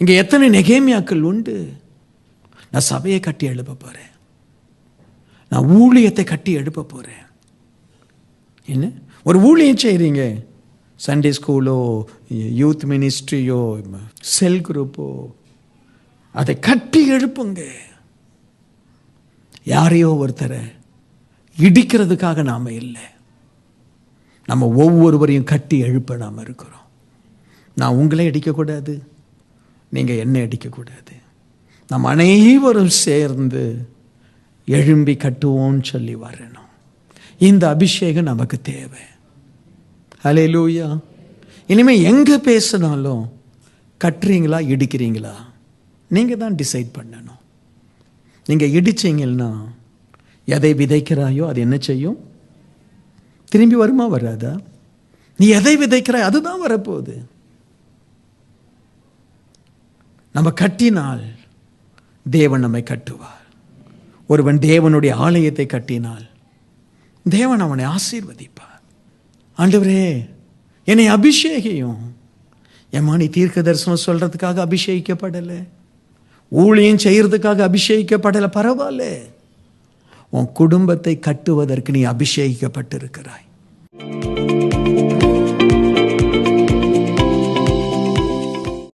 இங்கே எத்தனை நெகேமியாக்கள் உண்டு? நான் சபையை கட்டி எழுப்ப போகிறேன் நான் ஊழியத்தை கட்டி எழுப்ப போகிறேன் என்ன? ஒரு ஊழியம் செய்கிறீங்க சண்டே ஸ்கூலோ யூத் மினிஸ்ட்ரியோ செல் குரூப்போ அதை கட்டி எழுப்புங்க. யாரையோ ஒருத்தரை இடிக்கிறதுக்காக நாம் இல்லை. நம்ம ஒவ்வொருவரையும் கட்டி எழுப்ப நாம் இருக்கிறோம். நான் உங்களே அடிக்கக்கூடாது நீங்கள் என்ன அடிக்கக்கூடாது. நம் அனைவரும் சேர்ந்து எழும்பி கட்டுவோம்னு சொல்லி வரணும். இந்த அபிஷேகம் நமக்கு தேவை. ஹலே லூயா இனிமேல் எங்கே பேசினாலும் கட்டுறீங்களா இடிக்கிறீங்களா? நீங்கள் தான் டிசைட் பண்ணணும். நீங்கள் இடிச்சிங்கன்னா எதை விதைக்கிறாயோ அது என்ன செய்யும்? திரும்பி வருமா வராதா? நீ எதை விதைக்கிறாய் அதுதான் வரப்போகுது. நம்ம கட்டினால் தேவன் நம்மை கட்டுவார். ஒருவன் தேவனுடைய ஆலயத்தை கட்டினால் தேவன் அவனை ஆசீர்வதிப்பார். ஆண்டவரே என்னை அபிஷேகியும். ஏம்மா நீ தீர்க்க தரிசனம் சொல்கிறதுக்காக அபிஷேகிக்கப்படலை. ஊழியம் செய்கிறதுக்காக அபிஷேகிக்கப்படலை. பரவாயில்ல. உன் குடும்பத்தை கட்டுவதற்கு நீ அபிஷேகிக்கப்பட்டிருக்கிறாய்.